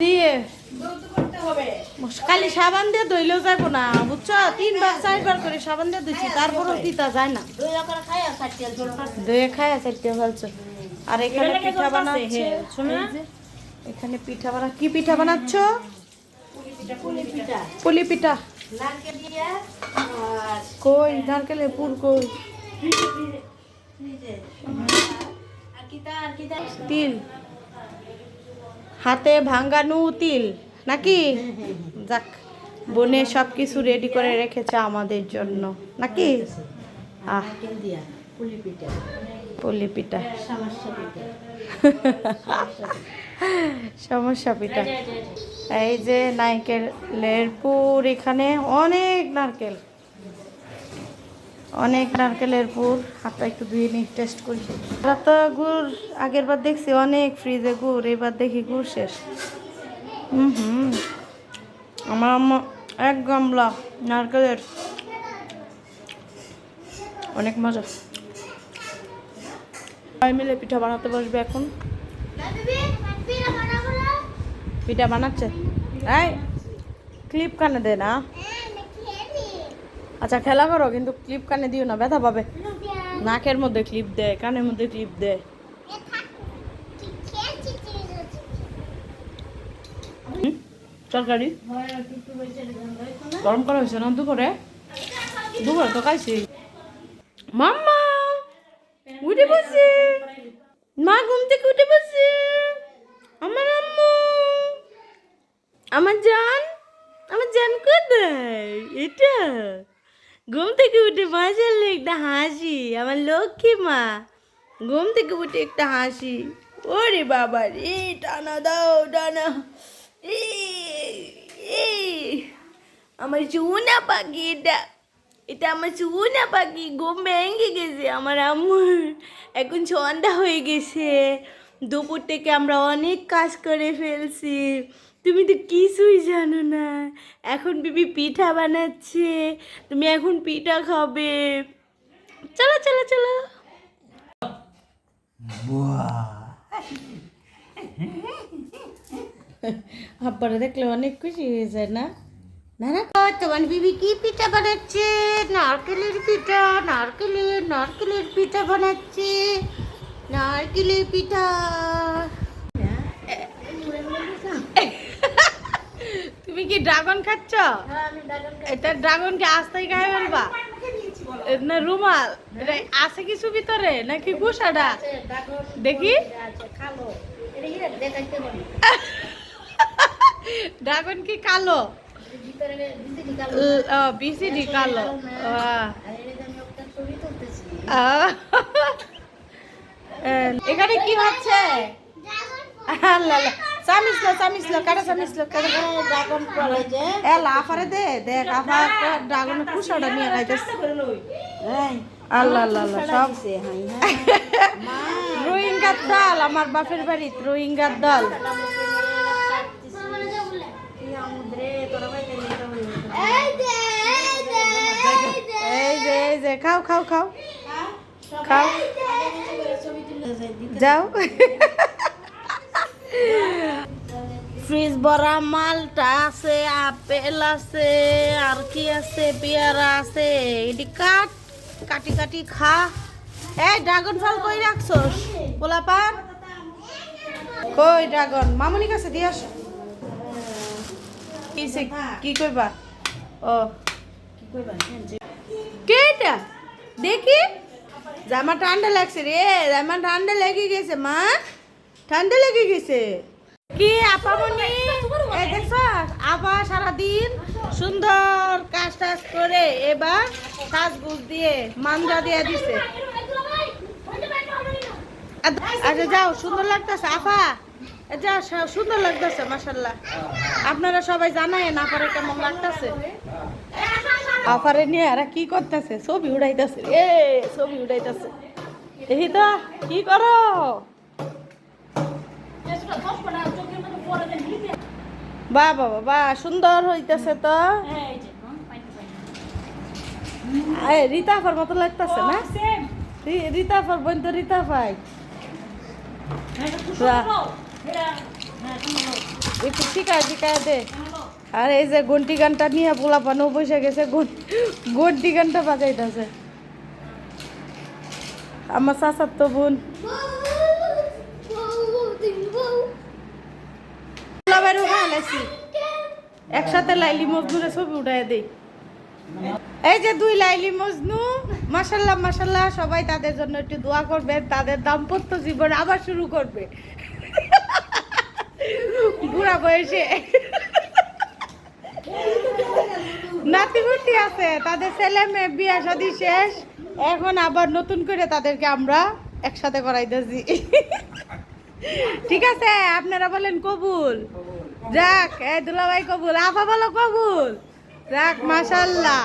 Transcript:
দিয়ে। খালি সাবান দিয়ে ধুইলেও যাব না বুঝছ? তিনবার চারবার করে সাবান দিয়ে ধুইছি তারপরও তিতা যায় না। দইয়ে খায় চারটে ফেলছো আর এখানে পিঠা বানাচ্ছে এখানে পিঠা বানা কি পিঠা বানাচ্ছ? পুলি পিঠা কই নারকেলের পুর কই? তিল। হাতে ভাঙ্গানু তিল নাকি? যাক, বোনে সব কিছু রেডি করে রেখেছে আমাদের জন্য, নাকি? আহ পুলি পিঠা সমস্যা পিঠা। এই যে নারকেলের পুর এখানে, অনেক নারকেল। অনেক নারকেলের পুর হাতটা একটু ধুয়ে নিই টেস্ট করি। তো গুড় আগের বার দেখছি অনেক ফ্রিজে গুড়, এবার দেখি গুড় শেষ। হুম হুম। আমার আম্মা এক গামলা নারকেলের। অনেক মজা। সবাই মিলে পিঠা বানাতে বসবে এখন। পিঠা বানাচ্ছে? এই ক্লিপ কানে দে না। আচ্ছা খেলা করো, কিন্তু ক্লিপ কানে দিও না, ব্যথা পাবে। নাকের মধ্যে ক্লিপ দেয় কানের মধ্যে ক্লিপ হুম? তরকারি? গরম করা হয়েছে না দুপুরে? দুপুরে তো খাইছি। মাম্মা, উঠে বসে। মা ঘুম থেকে উঠে বসে। আমার আম্মু, আমার জান আমার জান কোথায়? এটা ঘুম থেকে উঠে মাঝালে একটা হাসি, আমার লক্ষ্মী মা। ঘুম থেকে উঠে একটা হাসি, ওরে বাবা রে, টানা দাও, টানা। আমার চুনা পাখি এটা এটা আমার চুনা পাখি, ঘুম ভেঙে গেছে আমার আম্মুর। এখন সন্ধ্যা হয়ে গেছে। দুপুর থেকে আমরা অনেক কাজ করে ফেলছি। তুমি তো কিছুই জানো না। এখন বিবি পিঠা বানাচ্ছে। তুমি এখন পিঠা খাবে। চলো চলো চলো। আব্বারা দেখলে অনেক খুশি হয়ে যায় না? না না তোমার বিবি কি পিঠা বানাচ্ছে? নারকেলের পিঠা নারকেলের নারকেলের পিঠা বানাচ্ছে। নারকেলের পিঠা। তুমি কি ড্রাগন খাচ্ছ? এটা ড্রাগনকে আস্তাই ফেলবা। এ না রুমাল। এটা আছে কিছু ভিতরে? নাকি গুসাটা দেখি। ড্রাগন কি কালো? বিসিডি কালো। আহ। এখানে কি হচ্ছে? রোহিঙ্গার দল আমার বাপের বাড়িত রোহিঙ্গার দল। এই যে এই যে খাও খাও খাও। খাও। যাও। ফ্রিজ ভরা মালটা আছে আপেল আছে আর কি আছে পেয়ারা আছে। এটি কাট কাটি কাটি খা। এই ড্রাগন ফল কই রাখছস? পোলাপান? কই ড্রাগন? মামুনি কাছে দিয়ে আস। কিসে কি কইবা? ও। কে এটা দেখি। জামা ঠান্ডা লাগছে রে জামা ঠান্ডা লেগে গেছে, মা। ঠান্ডা লেগে গেছে। কি আপামনি এই দেখছ, আপা সারাদিন সুন্দর কাজ টাজ করে এবার সাজগুজ দিয়ে মাঞ্জা দিয়ে দিছে। আচ্ছা যাও, সুন্দর লাগতেছে আফা যা সুন্দর লাগতেছে মাসাল্লাহ আপনারা সবাই জানায় না পারে কেমন লাগতেছে? আফারে নিয়ে এরা কি করতেছে? ছবি উড়াইতেছে। এ ছবি উড়াইতেছে। দেখি তো কি করো? বা বাবা বা সুন্দর হইতেছে তো। রিতাফার মতো লাগতেছে না? রিতাফার বোন তো রিতাফাই। বাহ। একটু শিখায় শিখায় দে। আর এই যে ঘন্টি গানটা নিয়ে পোলা পানো বসে গেছে, ঘন্টি গানটা বাজাইতেছে। আমার চাচার তো বোন একসাথে লাইলি মজনুরে ছবি উঠাই দেই। এই যে দুই লাইলি মজনু মাসাল্লাহ মাসাল্লাহ সবাই তাদের জন্য একটু দোয়া করবে, তাদের দাম্পত্য জীবন আবার শুরু করবে। বুড়া বয়সে। নাতিপুতি আছে। তাদের ছেলে মেয়ে বিয়া সাদি শেষ। এখন আবার নতুন করে তাদেরকে আমরা একসাথে করাইতেছি। ঠিক আছে, আপনারা বলেন কবুল। যাক এ দুলাভাই কবুল। আফা বলো কবুল। যাক, মাশাল্লাহ।